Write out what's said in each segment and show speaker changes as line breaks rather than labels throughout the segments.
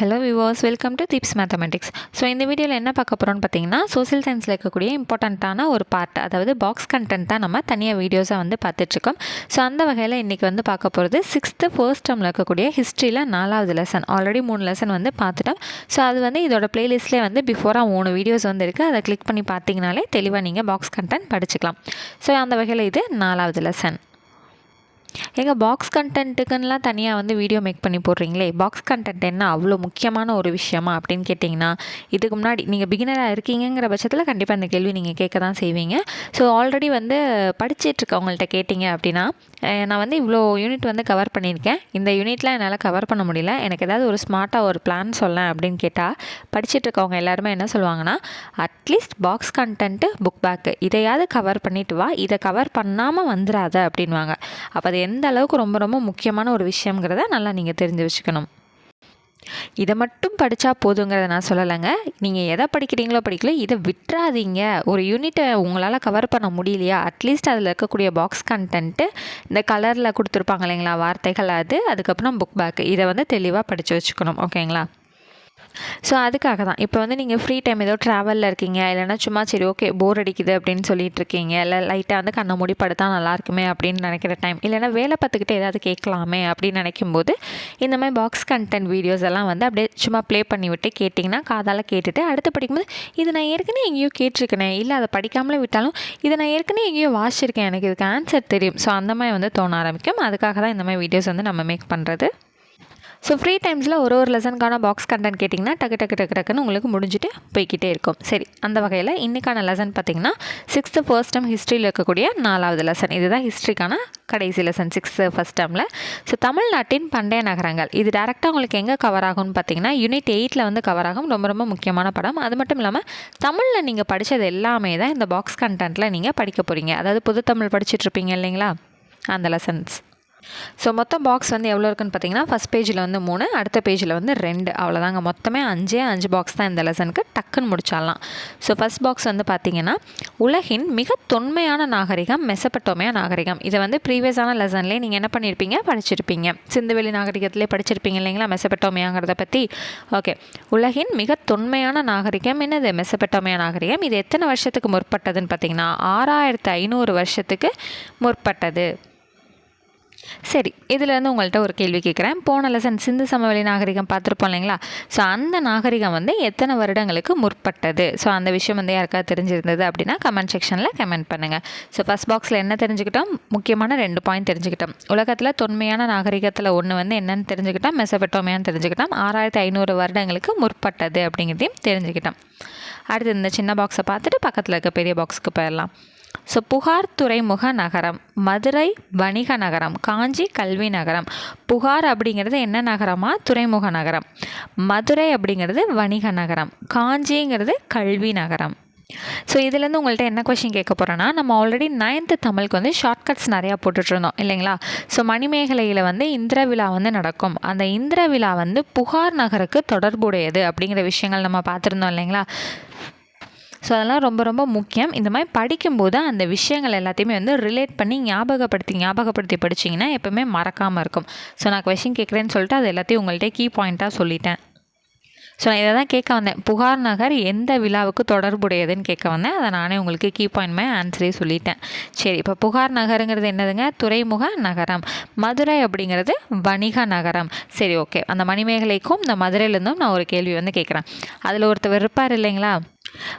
Hello viewers welcome to tips mathematics so இந்த வீடியோவில் என்ன பார்க்க போகிறோம்னு பார்த்தீங்கன்னா சோசியல் சயின்ஸில் இருக்கக்கூடிய இம்பார்ட்டண்ட்டான ஒரு பார்ட் அதாவது பாக்ஸ் கண்டென்ட் தான் நம்ம தனியாக வீடியோஸாக வந்து பார்த்துட்ருக்கோம். ஸோ அந்த வகையில் இன்றைக்கி வந்து பார்க்க போகிறது சிக்ஸ்த்து ஃபர்ஸ்ட் டேர்மில் இருக்கக்கூடிய ஹிஸ்ட்ரியில் நாலாவது லெசன் ஆல்ரெடி மூணு லெசன் வந்து பார்த்துட்டோம். ஸோ அது வந்து இதோட ப்ளேலிஸ்ட்லேயே வந்து பிஃபோராக மூணு வீடியோஸ் வந்து இருக்குது அதை கிளிக் பண்ணி பார்த்தீங்கனாலே தெளிவாக நீங்கள் பாக்ஸ் கண்டென்ட் படிச்சுக்கலாம். ஸோ அந்த வகையில் இது நாலாவது லெசன் எங்கள் பாக்ஸ் கண்டென்ட்டுக்குன்னெலாம் தனியாக வந்து வீடியோ மேக் பண்ணி போடுறீங்களே? பாக்ஸ் கண்டென்ட் என்ன அவ்வளோ முக்கியமான ஒரு விஷயமா அப்படின்னு கேட்டிங்கன்னா இதுக்கு முன்னாடி நீங்கள் பிகினராக இருக்கீங்கிற பட்சத்தில் கண்டிப்பாக இந்த கேள்வி நீங்கள் கேட்க தான் செய்வீங்க. ஸோ ஆல்ரெடி வந்து படிச்சிட்ருக்கவங்கள்ட்ட கேட்டிங்க அப்படின்னா நான் வந்து இவ்வளோ யூனிட் வந்து கவர் பண்ணியிருக்கேன். இந்த யூனிட்லாம் என்னால் கவர் பண்ண முடியல. எனக்கு ஏதாவது ஒரு ஸ்மார்ட்டாக ஒரு பிளான் சொல்லேன் அப்படின்னு கேட்டால் படிச்சிட்டு இருக்கவங்க எல்லாருமே என்ன சொல்லுவாங்கன்னா at least box content book back இதையாவது கவர் பண்ணிட்டு வா. இதை கவர் பண்ணாமல் வந்துடாத அப்படின்வாங்க அப்போ அது எந்த அளவுக்கு ரொம்ப ரொம்ப முக்கியமான ஒரு விஷயங்கிறத நல்லா நீங்கள் தெரிஞ்சு வச்சுக்கணும். இதை மட்டும் படித்தா போதுங்கிறத நான் சொல்லலைங்க. நீங்கள் எதை படிக்கிறீங்களோ படிக்கல இதை விட்டுறாதீங்க. ஒரு யூனிட்டை உங்களால் கவர் பண்ண முடியலையா? அட்லீஸ்ட் அதில் இருக்கக்கூடிய பாக்ஸ் கண்டென்ட்டு இந்த கலரில் கொடுத்துருப்பாங்க இல்லைங்களா? வார்த்தைகள் அது. அதுக்கப்புறம் புக் பேக் இதை வந்து தெளிவாக படித்து வச்சுக்கணும். ஓகேங்களா ஸோ அதுக்காக தான் இப்போ வந்து நீங்கள் ஃப்ரீ டைம் ஏதோ ட்ராவலில் இருக்கீங்க. இல்லைன்னா சும்மா சரி ஓகே போர் அடிக்குது அப்படின்னு சொல்லிட்டு இருக்கீங்க. இல்லை லைட்டாக வந்து கண்ணை மூடி படுத்தா நல்லா இருக்குமே அப்படின்னு நினைக்கிற டைம் இல்லைன்னா வேலை பார்த்துக்கிட்டு ஏதாவது கேட்கலாமே அப்படின்னு நினைக்கும்போது இந்த மாதிரி பாக்ஸ் கண்டென்ட் வீடியோஸ் எல்லாம் வந்து அப்படியே சும்மா ப்ளே பண்ணி விட்டு கேட்டிங்கன்னா காதால் கேட்டுட்டு அடுத்து படிக்கும்போது இது நான் ஏற்கனவே எங்கேயோ கேட்டிருக்கேனே. இல்லை அதை படிக்காமலே விட்டாலும் இதை நான் ஏற்கனவே எங்கேயோ வாசிச்சிருக்கேன். எனக்கு இதுக்கு ஆன்சர் தெரியும். ஸோ அந்த மாதிரி வந்து தோண ஆரம்பிக்கும். அதுக்காக தான் இந்த மாதிரி வீடியோஸ் வந்து நம்ம மேக் பண்ணுறது ஸோ ஃப்ரீ டைம்ஸில் ஒரு ஒரு லெசனுக்கான பாக்ஸ் கண்டென்ட் கேட்டிங்கன்னா டக்கு டக்கு டக்கு டக்குன்னு உங்களுக்கு முடிஞ்சுட்டு போய்க்கிட்டே இருக்கும். சரி அந்த வகையில் இன்றைக்கான லெசன் பார்த்திங்கன்னா சிக்ஸ்த்து ஃபர்ஸ்ட் டைம் ஹிஸ்ட்ரியில் இருக்கக்கூடிய நாலாவது லெசன் இதுதான் ஹிஸ்ட்ரிக்கான கடைசி லெசன் சிக்ஸ்த்து ஃபஸ்ட் டைமில் ஸோ தமிழ்நாட்டின் பண்டைய நகரங்கள். இது டேரெக்டாக உங்களுக்கு எங்கே கவர் ஆகும்னு பார்த்தீங்கன்னா யூனிட் எயிட்டில் வந்து கவர் ஆகும். ரொம்ப ரொம்ப முக்கியமான படம். அது மட்டும் இல்லாமல் தமிழில் நீங்கள் படித்தது எல்லாமே தான் இந்த பாக்ஸ் கண்டென்ட்டில் நீங்கள் படிக்க போகிறீங்க அதாவது புது தமிழ் இல்லைங்களா? அந்த லெசன்ஸ் ஸோ மொத்தம் பாக்ஸ் வந்து எவ்வளோ இருக்குன்னு பார்த்தீங்கன்னா ஃபஸ்ட் பேஜில் வந்து மூணு அடுத்த பேஜில் வந்து ரெண்டு. அவ்வளோதாங்க மொத்தமே அஞ்சே அஞ்சு பாக்ஸ் தான் இந்த லெசனுக்கு டக்குன்னு முடிச்சிடலாம். ஸோ ஃபஸ்ட் பாக்ஸ் வந்து பார்த்தீங்கன்னா உலகின் மிக தொன்மையான நாகரிகம் மெசப்பட்டோமையா நாகரிகம். இதை வந்து ப்ரீவியஸான லெசன்லேயே நீங்கள் என்ன பண்ணியிருப்பீங்க படிச்சிருப்பீங்க. சிந்துவெளி நாகரிகத்திலே படிச்சிருப்பீங்க இல்லைங்களா மெசப்பட்டோமையாங்கிறத பற்றி ஓகே உலகின் மிக தொன்மையான நாகரிகம் என்னது? மெசப்பட்டோமையா நாகரிகம். இது எத்தனை வருஷத்துக்கு முற்பட்டதுன்னு பார்த்தீங்கன்னா ஆறாயிரத்து ஐநூறு வருஷத்துக்கு முற்பட்டது. சரி இதுலேருந்து உங்கள்கிட்ட ஒரு கேள்வி கேட்குறேன் போன லெசன் சிந்து சமவெளி நாகரிகம் பார்த்துருப்போம் இல்லைங்களா? ஸோ அந்த நாகரிகம் வந்து எத்தனை வருடங்களுக்கு முற்பட்டது? ஸோ அந்த விஷயம் வந்து யாருக்காவது தெரிஞ்சிருந்தது அப்படின்னா கமெண்ட் செக்ஷனில் கமெண்ட் பண்ணுங்கள் ஸோ ஃபஸ்ட் பாக்ஸில் என்ன தெரிஞ்சுக்கிட்டோம்? முக்கியமான ரெண்டு பாயிண்ட் தெரிஞ்சுக்கிட்டோம். உலகத்தில் தொன்மையான நாகரிகத்தில் ஒன்று வந்து என்னென்னு தெரிஞ்சுக்கிட்டோம். மெசபெட்டோமையான்னு தெரிஞ்சுக்கிட்டோம். ஆறாயிரத்தி ஐநூறு வருடங்களுக்கு முற்பட்டது அப்படிங்கிறதையும் தெரிஞ்சுக்கிட்டோம். அடுத்து இந்த சின்ன பாக்ஸை பார்த்துட்டு பக்கத்தில் இருக்க பெரிய பாக்ஸுக்கு போயிடலாம். ஸோ புகார் துறைமுக நகரம் மதுரை வணிக நகரம் காஞ்சி கல்வி நகரம். புகார் அப்படிங்கிறது என்ன நகரமா? துறைமுக நகரம். மதுரை அப்படிங்கிறது வணிக நகரம். காஞ்சிங்கிறது கல்வி நகரம். ஸோ இதுலேருந்து உங்கள்கிட்ட என்ன கொஷின் கேட்க போகிறேன்னா நம்ம ஆல்ரெடி நைன்த்து தமிழுக்கு வந்து ஷார்ட்கட்ஸ் நிறையா போட்டுட்ருந்தோம் இல்லைங்களா? ஸோ மணிமேகலையில் வந்து இந்திர விழா வந்து நடக்கும். அந்த இந்திர விழா வந்து புகார் நகருக்கு தொடர்புடையது அப்படிங்கிற விஷயங்கள் நம்ம பார்த்துருந்தோம் இல்லைங்களா? ஸோ அதெல்லாம் ரொம்ப ரொம்ப முக்கியம். இந்த மாதிரி படிக்கும்போது அந்த விஷயங்கள் எல்லாத்தையுமே வந்து ரிலேட் பண்ணி ஞாபகப்படுத்தி ஞாபகப்படுத்தி படிச்சிங்கன்னா எப்பவுமே மறக்காமல் இருக்கும். ஸோ நான் கொஷின் கேட்குறேன்னு சொல்லிட்டு அது எல்லாத்தையும் உங்கள்கிட்ட கீ பாயிண்ட்டாக சொல்லிட்டேன். ஸோ நான் இதை தான் கேட்க வந்தேன். புகார் நகர் எந்த விழாவுக்கு தொடர்புடையதுன்னு கேட்க வந்தேன். அதை நானே உங்களுக்கு கீ பாயிண்ட் மாதிரி ஆன்சரே சொல்லிட்டேன். சரி இப்போ புகார் நகருங்கிறது என்னதுங்க? துறைமுக நகரம். மதுரை அப்படிங்கிறது வணிக நகரம். சரி ஓகே அந்த மணிமேகலைக்கும் இந்த மதுரையிலேருந்தும் நான் ஒரு கேள்வி வந்து கேட்குறேன். அதில் ஒருத்தர் இருப்பார் இல்லைங்களா?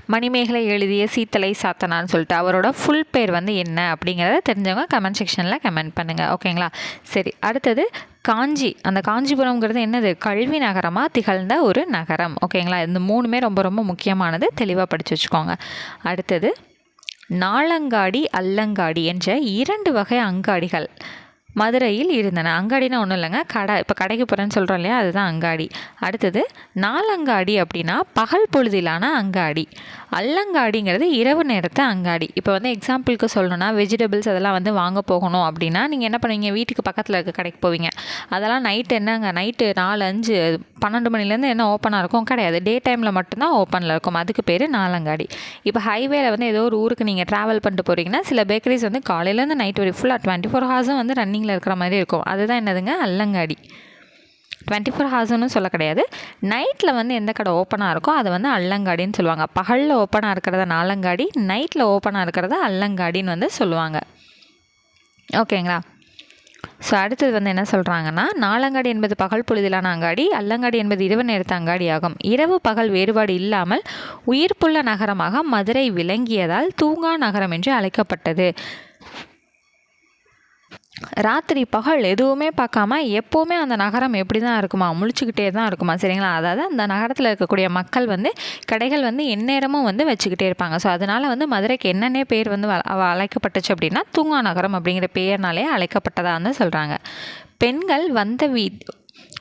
மணிமேகலை எழுதிய சீத்தலை சாத்தனான்னு சொல்லிட்டு அவரோட ஃபுல் பேர் வந்து என்ன அப்படிங்கிறத தெரிஞ்சவங்க கமெண்ட் செக்ஷனில் கமெண்ட் பண்ணுங்கள் ஓகேங்களா சரி அடுத்தது காஞ்சி. அந்த காஞ்சிபுரம்ங்கிறது என்னது? கல்வி நகரமாக திகழ்ந்த ஒரு நகரம். ஓகேங்களா இந்த மூணுமே ரொம்ப ரொம்ப முக்கியமானது. தெளிவாக படித்து வச்சுக்கோங்க. அடுத்தது நாளங்காடி அல்லங்காடி என்ற இரண்டு வகை அங்காடிகள். மதுரையில் இருந்தன. அங்காடினா ஒன்றும் இல்லைங்க. கடை இப்போ கடைக்கு போகிறேன்னு சொல்கிறோம் இல்லையா? அதுதான் அங்காடி. அடுத்தது நாலங்காடி அப்படின்னா பகல் பொழுதிலான அங்காடி. அல்லங்காடிங்கிறது இரவு நேரத்தை அங்காடி. இப்போ வந்து எக்ஸாம்பிளுக்கு சொல்லணும்னா வெஜிடபிள்ஸ் அதெல்லாம் வந்து வாங்க போகணும் அப்படின்னா நீங்கள் என்ன பண்ணுவீங்க? வீட்டுக்கு பக்கத்தில் இருக்க கடைக்கு போவீங்க. அதெல்லாம் நைட்டு என்னங்க? நைட்டு நாலு அஞ்சு பன்னெண்டு மணிலேருந்து என்ன ஓப்பனாக இருக்கும்? கிடையாது. டே டைமில் மட்டும்தான் ஓப்பனில் இருக்கும். அதுக்கு பேர் நாலங்காடி. இப்போ ஹைவேல வந்து ஏதோ ஒரு ஊருக்கு நீங்கள் ட்ராவல் பண்ணிட்டு போகிறீங்கன்னா சில பேக்கரிஸ் வந்து காலையிலேருந்து நைட் வரைக்கும் ஃபுல்லாக டுவெண்ட்டி ஃபோர் ஹவர்ஸும் வந்து ரன்னிங் ரன்னிங்கில் இருக்கிற மாதிரி இருக்கும். அதுதான் என்னதுங்க? அல்லங்காடி. டுவெண்ட்டி ஃபோர் ஹவர்ஸ்னு சொல்ல கிடையாது. நைட்டில் வந்து எந்த கடை ஓப்பனாக இருக்கோ அதை வந்து அல்லங்காடின்னு சொல்லுவாங்க. பகலில் ஓப்பனாக இருக்கிறத நாலங்காடி நைட்டில் ஓப்பனாக இருக்கிறத அல்லங்காடின்னு வந்து சொல்லுவாங்க. ஓகேங்களா? ஸோ அடுத்தது வந்து என்ன சொல்கிறாங்கன்னா நாலங்காடி என்பது பகல் பொழுதிலான அங்காடி அல்லங்காடி என்பது இரவு நேரத்து அங்காடி ஆகும். இரவு பகல் வேறுபாடு இல்லாமல் உயிர்ப்புள்ள நகரமாக மதுரை விளங்கியதால் தூங்கா நகரம் என்று அழைக்கப்பட்டது. ராத்திரி பகல் எதுவுமே பார்க்காம எப்போவுமே அந்த நகரம் எப்படி தான் இருக்குமா? முழிச்சுக்கிட்டே தான் இருக்குமா? சரிங்களா? அதாவது அந்த நகரத்தில் இருக்கக்கூடிய மக்கள் வந்து கடைகள் வந்து எந்நேரமும் வந்து வச்சுக்கிட்டே இருப்பாங்க. ஸோ அதனால் வந்து மதுரைக்கு என்னென்ன பேர் வந்து அழைக்கப்பட்டுச்சு அப்படின்னா தூங்கா நகரம் அப்படிங்கிற பெயர்னாலே அழைக்கப்பட்டதாக வந்து சொல்கிறாங்க பெண்கள் வந்த வீ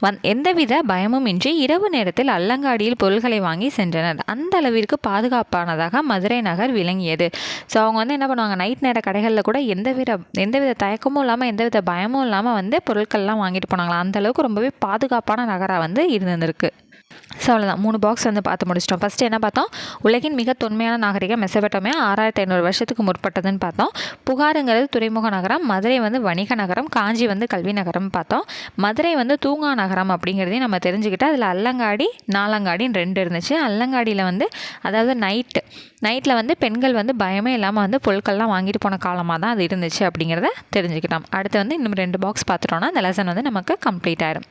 வந் எந்தவித பயமும் இன்றி இரவு நேரத்தில் அல்லங்காடியில் பொருள்களை வாங்கி சென்றனர். அந்த அளவிற்கு பாதுகாப்பானதாக மதுரை நகர் விளங்கியது. ஸோ அவங்க வந்து என்ன பண்ணுவாங்க? நைட் நேர கடைகளில் கூட எந்தவித எந்தவித தயக்கமும் இல்லாமல் எந்தவித பயமும் இல்லாமல் வந்து பொருட்கள்லாம் வாங்கிட்டு போனாங்களா அந்த அளவுக்கு ரொம்பவே பாதுகாப்பான நகராக வந்து இருந்திருக்கு. ஸோ அவ்வளோதான் மூணு பாக்ஸ் வந்து பார்த்து முடிச்சிட்டோம். ஃபஸ்ட்டு என்ன பார்த்தோம்? உலகின் மிக தொன்மையான நாகரிகம் மெசபெட்டோமே ஆறாயிரத்தி ஐநூறு வருஷத்துக்கு முற்பட்டதுன்னு பார்த்தோம். புகாருங்கிறது துறைமுக நகரம் மதுரை வந்து வணிக நகரம் காஞ்சி வந்து கல்வி நகரம் பார்த்தோம். மதுரை வந்து தூங்கா நகரம் அப்படிங்கிறதையும் நம்ம தெரிஞ்சுக்கிட்டு அதில் அல்லங்காடி நாலங்காடின்னு ரெண்டு இருந்துச்சு. அல்லங்காடியில் வந்து அதாவது நைட்டு நைட்டில் வந்து பெண்கள் வந்து பயமே இல்லாமல் வந்து பொருட்கள்லாம் வாங்கிட்டு போன காலமாக தான் அது இருந்துச்சு அப்படிங்கிறத தெரிஞ்சுக்கிட்டோம். அடுத்து வந்து இன்னும் ரெண்டு பாக்ஸ் பார்த்துட்டோன்னா அந்த லெசன் வந்து நமக்கு கம்ப்ளீட் ஆயிடும்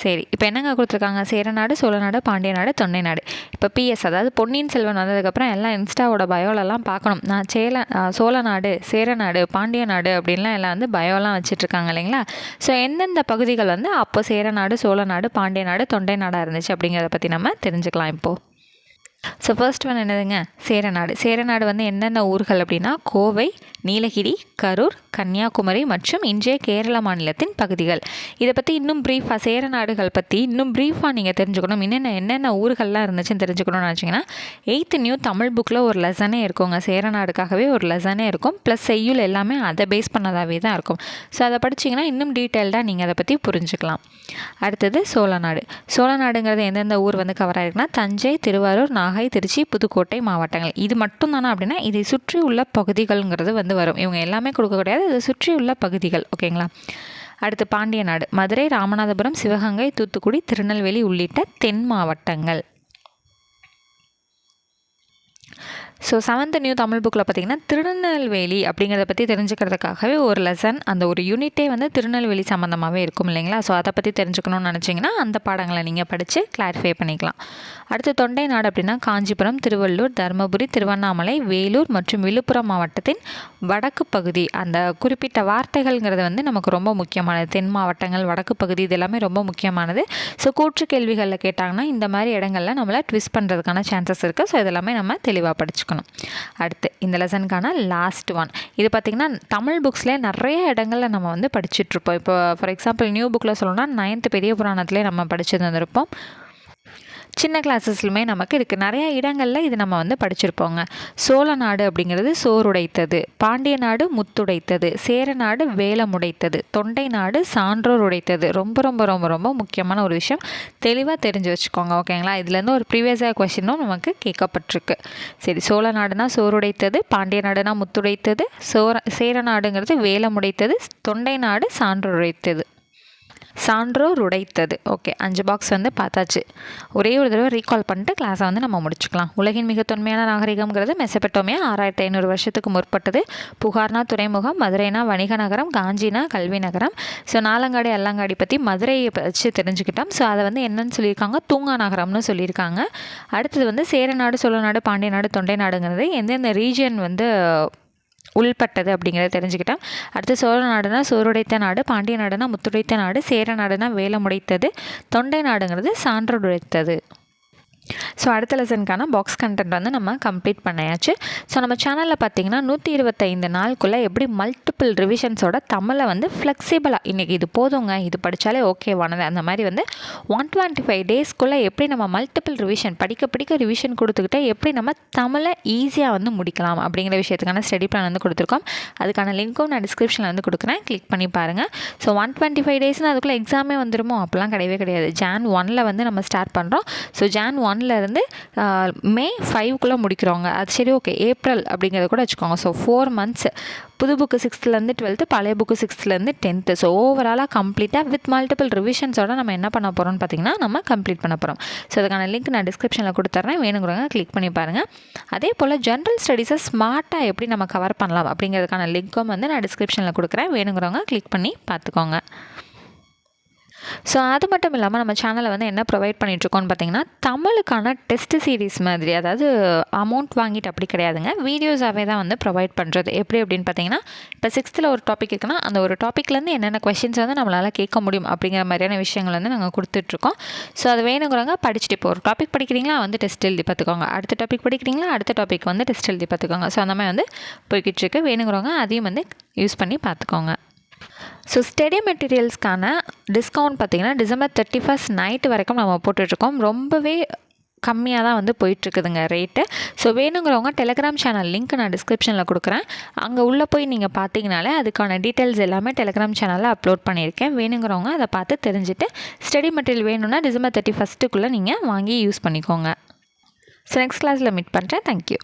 சரி இப்போ என்னங்க கொடுத்துருக்காங்க? சேரநாடு சோழநாடு பாண்டிய நாடு தொண்டை நாடு. இப்போ பிஎஸ் அதாவது பொன்னியின் செல்வன் வந்ததுக்கப்புறம் எல்லாம் இன்ஸ்டாவோட பயோலெல்லாம் பார்க்கணும். நான் சேல சோழநாடு சேரநாடு பாண்டிய நாடு அப்படின்லாம் எல்லாம் வந்து பயோலாம் வச்சுட்ருக்காங்க இல்லைங்களா? ஸோ எந்தெந்த பகுதிகள் வந்து அப்போ சேரநாடு சோழநாடு பாண்டிய நாடு தொண்டை நாடாக இருந்துச்சு அப்படிங்கிறத பற்றி நம்ம தெரிஞ்சுக்கலாம் இப்போது ஸோ ஃபர்ஸ்ட் ஒன் என்னதுங்க? சேரநாடு சேரநாடு வந்து என்னென்ன ஊர்கள் அப்படின்னா? கோவை நீலகிரி கரூர் கன்னியாகுமரி மற்றும் இன்றைய கேரள மாநிலத்தின் பகுதிகள். இதை பற்றி இன்னும் ப்ரீஃபாக சேரநாடுகள் பற்றி இன்னும் ப்ரீஃபாக நீங்கள் தெரிஞ்சுக்கணும். என்னென்ன என்னென்ன ஊர்கள்லாம் இருந்துச்சுன்னு தெரிஞ்சுக்கணும்னு நினச்சிங்கன்னா எயித்து நியூ தமிழ் புக்கில் ஒரு லெசனே இருக்குங்க. சேரநாடுக்காகவே ஒரு லெசனே இருக்கும். ப்ளஸ் செய்யுள் எல்லாமே அதை பேஸ் பண்ணதாகவே தான் இருக்கும். ஸோ அதை படிச்சிங்கன்னா இன்னும் டீட்டெயில்டாக நீங்கள் அதை பற்றி புரிஞ்சுக்கலாம். அடுத்தது சோழநாடு சோழநாடுங்கிறது எந்தெந்த ஊர் வந்து கவர் ஆகிருக்குன்னா தஞ்சை திருவாரூர் நாகை திருச்சி புதுக்கோட்டை மாவட்டங்கள். இது மட்டும் தானே அப்படின்னா இதை சுற்றி உள்ள பகுதிகள்ங்கிறது வந்து வரும். இவங்க எல்லாமே கொடுக்க கிடையாது. இதை சுற்றியுள்ள பகுதிகள் ஓகேங்களா? அடுத்து பாண்டிய நாடு மதுரை ராமநாதபுரம் சிவகங்கை தூத்துக்குடி திருநெல்வேலி உள்ளிட்ட தென் மாவட்டங்கள். ஸோ செவன்த் நியூ தமிழ் புக்கில் பார்த்தீங்கன்னா திருநெல்வேலி அப்படிங்கிறத பற்றி தெரிஞ்சுக்கிறதுக்காகவே ஒரு லெசன் அந்த ஒரு யூனிட்டே வந்து திருநெல்வேலி சம்மந்தமாகவே இருக்கும் இல்லைங்களா? ஸோ அதை பற்றி தெரிஞ்சுக்கணும்னு நினச்சிங்கன்னா அந்த பாடங்களை நீங்கள் படித்து கிளாரிஃபை பண்ணிக்கலாம். அடுத்து தொண்டை நாடு அப்படின்னா காஞ்சிபுரம் திருவள்ளூர் தருமபுரி திருவண்ணாமலை வேலூர் மற்றும் விழுப்புரம் மாவட்டத்தின் வடக்கு பகுதி. அந்த குறிப்பிட்ட வார்த்தைகள்ங்கிறது வந்து நமக்கு ரொம்ப முக்கியமானது. தென் மாவட்டங்கள் வடக்கு பகுதி இது எல்லாமே ரொம்ப முக்கியமானது. ஸோ கூற்று கேள்விகளில் கேட்டாங்கன்னா இந்த மாதிரி இடங்கள்ல நம்மளை ட்விஸ்ட் பண்ணுறதுக்கான சான்சஸ் இருக்குது ஸோ இதெல்லாமே நம்ம தெளிவாக படிச்சுக்கணும் அடுத்து இந்த லெசனுக்கான லாஸ்ட் ஒன் இது பார்த்திங்கன்னா தமிழ் புக்ஸ்லேயே நிறைய இடங்களில் நம்ம வந்து படிச்சுட்ருப்போம் இப்போ ஃபார் எக்ஸாம்பிள் நியூ புக்கில் சொல்லணும்னா நைன்த்து பெரிய புராணத்திலே நம்ம படிச்சு வந்திருப்போம். சின்ன கிளாஸஸ்லுமே நமக்கு இருக்குது நிறைய இடங்களில் இது நம்ம வந்து படிச்சிருப்போங்க. சோழ நாடு அப்படிங்கிறது சோறுடைத்தது பாண்டிய நாடு முத்துடைத்தது சேர நாடு வேலமுடைத்தது தொண்டை நாடு சான்றோர் உடைத்தது. ரொம்ப ரொம்ப ரொம்ப ரொம்ப முக்கியமான ஒரு விஷயம். தெளிவாக தெரிஞ்சு வச்சுக்கோங்க ஓகேங்களா? இதுலேருந்து ஒரு ப்ரீவியஸாக கொஷினும் நமக்கு கேட்கப்பட்டிருக்கு. சரி சோழ நாடுனா சோறுடைத்தது பாண்டிய நாடுனா முத்துடைத்தது சோர சேர நாடுங்கிறது வேலமுடைத்தது தொண்டை நாடு சான்றோர் உடைத்தது. சான்றோர் உடைத்தது. ஓகே அஞ்சு பாக்ஸ் வந்து பார்த்தாச்சு. ஒரே ஒரு தடவை ரீகால் பண்ணிட்டு கிளாஸை வந்து நம்ம முடிச்சுக்கலாம். உலகின் மிக தொன்மையான நாகரிகம்ங்கிறது மெசபெட்டோமியா ஆறாயிரத்தி ஐநூறு வருஷத்துக்கு முற்பட்டது. புகார்னா துறைமுகம் மதுரைனா வணிக நகரம் காஞ்சினா கல்வி நகரம். ஸோ நாலங்காடி அல்லங்காடி பற்றி மதுரையை வச்சு தெரிஞ்சுக்கிட்டோம். ஸோ அதை வந்து என்னன்னு சொல்லியிருக்காங்க? தூங்கா நகரம்னு சொல்லியிருக்காங்க. அடுத்தது வந்து சேரநாடு சோழநாடு பாண்டிய நாடு தொண்டை நாடுங்கிறது எந்தெந்த ரீஜியன் வந்து உள்பட்டது அப்படிங்கிறத தெரிஞ்சுக்கிட்டேன். அடுத்து சோழ நாடுனா சோறுடைத்த நாடு பாண்டிய நாடுனா முத்துடைத்த நாடு சேர நாடுனா வேலமுடைத்தது தொண்டை நாடுங்கிறது சான்றோடுடைத்தது ஸோ அடுத்த லெசனுக்கான பாக்ஸ் கண்டென்ட் வந்து நம்ம கம்ப்ளீட் பண்ணியாச்சு. ஸோ நம்ம சேனலில் பார்த்தீங்கன்னா நூற்றி இருபத்தைந்து நாளுக்குள்ளே எப்படி மல்டிபிள் ரிவிஷன்ஸோட தமிழை வந்து ஃப்ளெக்சிபிளாக இன்றைக்கி இது போதுங்க இது படித்தாலே ஓகேவானது அந்த மாதிரி வந்து ஒன் டுவெண்ட்டி ஃபைவ் டேஸ்க்குள்ளே எப்படி நம்ம மல்டிபிள் ரிவிஷன் படிக்க படிக்க ரிவிஷன் கொடுத்துக்கிட்டே எப்படி நம்ம தமிழை ஈஸியாக வந்து முடிக்கலாம் அப்படிங்கிற விஷயத்துக்கான ஸ்டடி பிளான் வந்து கொடுத்துருக்கோம். அதுக்கான லிங்க்கும் நான் டிஸ்கிரிப்ஷனில் வந்து கொடுக்குறேன். கிளிக் பண்ணி பாருங்கள் ஸோ ஒன் டுவெண்ட்டி ஃபைவ் டேஸ்னு அதுக்குள்ளே எக்ஸாமே வந்துருமோ? அப்போலாம் கிடையவே கிடையாது. ஜான் ஒனில் வந்து நம்ம ஸ்டார்ட் பண்ணுறோம் ஸோ ஜான் ஒன்லேருந்து மே ஃபைவ்க்குள்ளே முடிக்கிறோங்க. அது சரி ஓகே ஏப்ரல் அப்படிங்கிறத கூட வச்சுக்கோங்க. ஸோ ஃபோர் மந்த்ஸ் புது புக்கு சிக்ஸ்த்துலேருந்து டுவெல்த்து பழைய புக்கு சிக்ஸ்த்துலேருந்து டென்த்து ஸோ ஓவராலாக கம்ப்ளீட்டாக வித் மல்டிபிள் ரிவிஷன்ஸோட நம்ம என்ன பண்ண போகிறோம்னு பார்த்தீங்கன்னா நம்ம கம்ப்ளீட் பண்ண போகிறோம் ஸோ அதுக்கான லிங்க் நான் டிஸ்கிரிப்ஷனில் கொடுத்துட்றேன் வேணுங்கிறவங்க கிளிக் பண்ணி பாருங்கள் அதே போல் ஜென்ரல் ஸ்டடீஸை ஸ்மார்ட்டாக எப்படி நம்ம கவர் பண்ணலாம் அப்படிங்கிறதுக்கான லிங்க்கும் வந்து நான் டிஸ்கிரிப்ஷனில் கொடுக்குறேன். வேணுங்கிறவங்க கிளிக் பண்ணி பார்த்துக்கோங்க ஸோ அது மட்டும் இல்லாமல் நம்ம சேனலில் வந்து என்ன ப்ரொவைட் பண்ணிகிட்ருக்கோம்னு பார்த்தீங்கன்னா தமிழுக்கான டெஸ்ட் சீரிஸ் மாதிரி அதாவது அமௌண்ட் வாங்கிட்டு அப்படி கிடையாதுங்க. வீடியோஸாகவே தான் வந்து ப்ரொவைட் பண்ணுறது எப்படி அப்படின்னு பார்த்தீங்கன்னா இப்போ சிக்ஸ்த்தில் ஒரு டாபிக் இருக்குன்னா அந்த ஒரு டாப்பிக்லேருந்து என்னென்ன கொஷின்ஸ் வந்து நம்மளால் கேட்க முடியும் அப்படிங்கிற மாதிரியான விஷயங்கள் வந்து நாங்கள் கொடுத்துட்ருக்கோம் ஸோ அது வேணுங்கிறவங்க படிச்சுட்டு இப்போ ஒரு டாபிக் படிக்கிறீங்களா வந்து டெஸ்ட் எழுதி பார்த்துக்கோங்க அடுத்த டாபிக் படிக்கிறீங்களா அடுத்த டாபிக் வந்து டெஸ்ட் எழுதி பார்த்துக்கோங்க ஸோ அந்த மாதிரி வந்து போய்கிட்டு இருக்கு வேணுங்கிறவங்க அதையும் வந்து யூஸ் பண்ணி பார்த்துக்கோங்க ஸோ ஸ்டெடி மெட்டீரியல்ஸ்க்கான டிஸ்கவுண்ட் பார்த்திங்கன்னா டிசம்பர் தேர்ட்டி ஃபஸ்ட் நைட்டு வரைக்கும் நம்ம போட்டுட்ருக்கோம். ரொம்பவே கம்மியாக தான் வந்து போயிட்டுருக்குதுங்க ரேட்டு ஸோ வேணுங்கிறவங்க டெலிகிராம் சேனல் லிங்க் நான் டிஸ்கிரிப்ஷனில் கொடுக்குறேன். அங்கே உள்ளே போய் நீங்கள் பார்த்தீங்கனாலே அதுக்கான டீட்டெயில்ஸ் எல்லாமே டெலிகிராம் சேனலில் அப்லோட் பண்ணியிருக்கேன். வேணுங்கிறவங்க அதை பார்த்து தெரிஞ்சுட்டு ஸ்டடி மெட்டீரியல் வேணும்னா டிசம்பர் தேர்ட்டி ஃபஸ்ட்டுக்குள்ளே நீங்கள் வாங்கி யூஸ் பண்ணிக்கோங்க. ஸோ நெக்ஸ்ட் கிளாஸில் மீட் பண்ணுறேன் தேங்க்யூ